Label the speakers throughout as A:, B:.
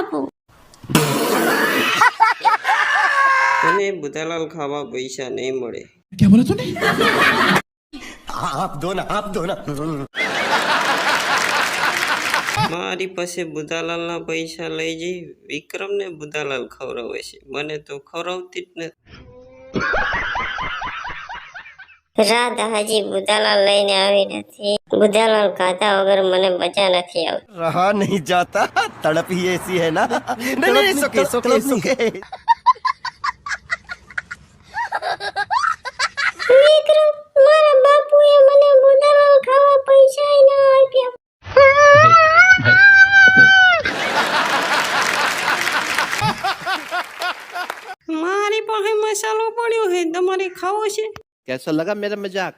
A: આપું
B: તને બુધાલાલ ખાવા પૈસા નહીં મળે.
C: ક્યાં બોલો તું આપ દો ના આપ દો ના.
B: મારી પાસે બુધાલાલના પૈસા લઈ જઈ વિક્રમને બુધાલાલ ખવડાવે છે. મને તો ખવડાવતી જ નથી.
A: રાધા હજી બુધાલાલ લઈને આવી નથી. બુધાલાલ ખાધા વગર મને મજા નથી આવતી. રહા નહીં જાતા. તડપ એસી હે ના.
B: નહીં નહીં સુકે સુકે
D: कैसा लगा मेरा मजाक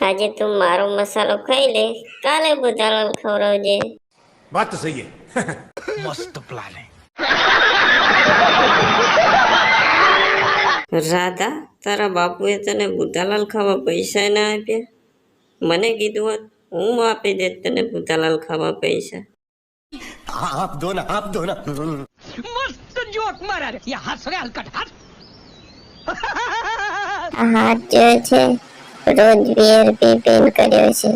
A: આજે તું મારો મસાલો ખાઈ લે કાલે બુધાલાલ ખવડાવજે
E: बात तो सही है
B: રાધા તારા બાપુએ તને બુધાલાલ ખાવા પૈસા ના આપ્યા મને કીધું હોત હું આપી દેત તને બુધાલાલ ખાવા પૈસા
C: आप दो ना आप दो ना
A: આ હાથ જોયો છે. રોજ વેર પી પીન કર્યો છે.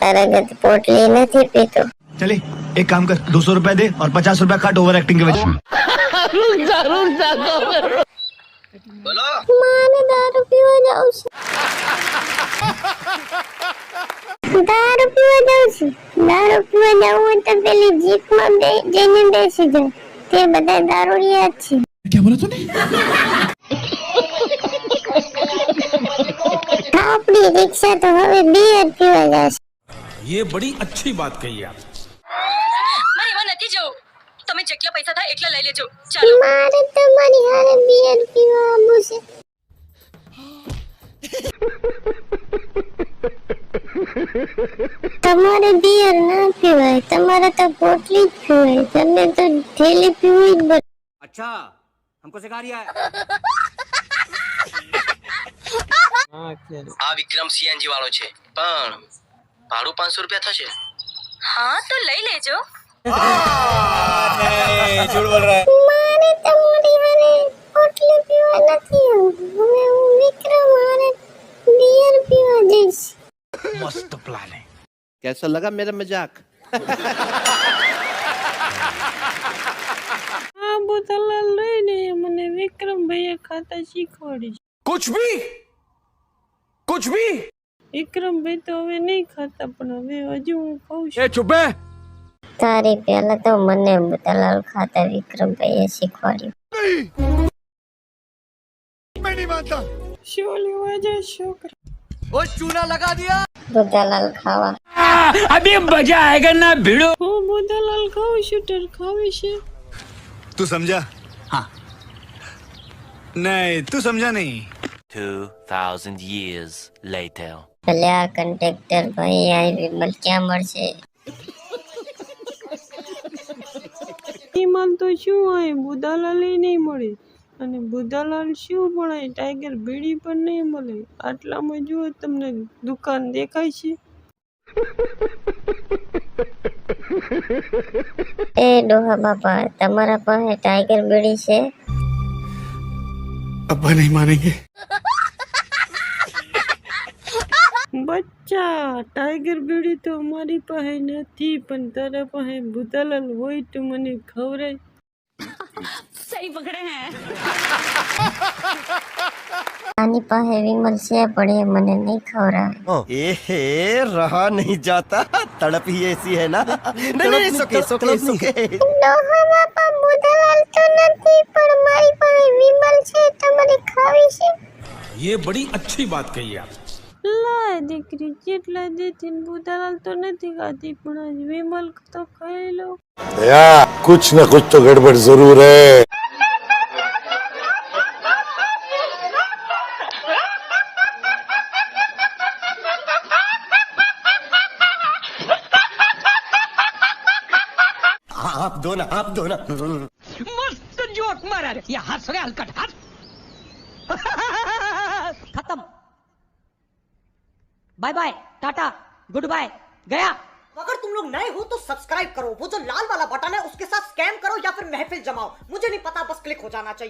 A: તારાગત પોટલી નથી પીતો.
F: ચલે એક કામ કર દોસો રૂપિયા દે ઓર 50 રૂપિયા કાટ ઓવર એક્ટિંગ કે વચ્ચે. રૂક
A: જા રૂક જા બોલો. માને દારૂ પીવા જાઉં છું. દારૂ પીવા જાઉં છું. દારૂ પીવા જાઉં હોય તો પેલી જીપમાં જઈને બેસી જાઉં તે બધા દારૂ રહ્યા છે. ક્યાં બોલા તું હવે બિયર પીવા જશે
E: ये बड़ी अच्छी बात कही आप
G: મારે એમાં નથી જવું તમે જેટલા પૈસા થાય એટલા લઈ લેજો ચાલો
A: મારે તમારી હારે બિયર પીવા આવવું છે તમારે બિયર ના પીવાય તમારે તો પોટલી જ પીવાય તમે તો થેલી પીવી જ બસ
C: अच्छा हमको सिखा रिया
H: આ વિક્રમ સીએનજી વાળો છે પણ ભાડું પાંચસો રૂપિયા થશે
G: હા તો લઈ લેજો
A: મારે તમારી હારે પોટલી પીવા નથી આવવું હવે હું વિક્રમ હારે બિયર પીવા જઈશ
F: मस्त प्लान है
D: कैसा लगा मेरा मजाक
B: આ બુધાલાલ લઈને મને વિક્રમ ભાઈએ ખાતા શીખવાડી છે
E: कुछ भी कुछ भी
B: વિક્રમભાઈ તો હવે નહીં ખાતા પણ હવે હજુ હું ખાઉં છું
E: ए चुप है
A: તારી પહેલા તો મને બદલાલ ખાતા વિક્રમભાઈએ શીખવાડ્યું
E: मैं नहीं मानता
B: શું લેવા જાય છોકરા
C: ओ चूना लगा दिया
A: બદલાલ ખાવા
B: હું બુધાલાલ ખાઉં છું ટર ખાવી છે
F: तू समझा हाँ नहीं तू समझा नहीं
I: 2000 years later.
A: ભલે આ કંટ્રેક્ટર ભાઈ આ વિમલ ક્યાં મળશે?
B: વિમલ તો શું હોય બુદાલાલ નહીં મળે. અને બુદાલાલ શું પણ હોય ટાઈગર બીડી પણ નહીં મળે. આટલામાં જુઓ તમને દુકાન દેખાય છે?
A: એ ડોહા બાપા તમારા પાસે ટાઈગર બીડી છે?
F: अब्बा नहीं मानेंगे
B: બચ્ચા ટાઈગર બીડી તો અમારી પાસે નથી પણ તારા પાસે બુધાલાલ હોય તો મને ખવડાય
G: સહી પકડે હે
A: આની પાસે વિમલ છે પણ એ મને નહીં ખવડાવે
C: ए हे रहा नहीं जाता तड़प ही ऐसी है ना नहीं नहीं सुके सुके सुके
A: ડોહા બાપા બુધાલાલ તો નથી પણ મારી પાસે વિમલ છે તમારે ખાવી છે
E: ये बड़ी अच्छी बात कही आप
B: લાય દીકરી જેટલા દેતી ને બુધાલાલ તો નથી ખાતી પણ આજ વિમલ તો ખાઈ લો
J: दया कुछ न कुछ तो गड़बड़ जरूर है
C: आप दो ना आप दो ना
G: મસ્ત मारा रे। हाथ हलकट हाथ खत्म। Bye bye tata good bye गया।
K: अगर तुम लोग नए हो तो सब्सक्राइब करो। वो जो लाल वाला बटन है उसके साथ स्कैम करो या फिर महफिल जमाओ। मुझे नहीं पता बस क्लिक हो जाना चाहिए।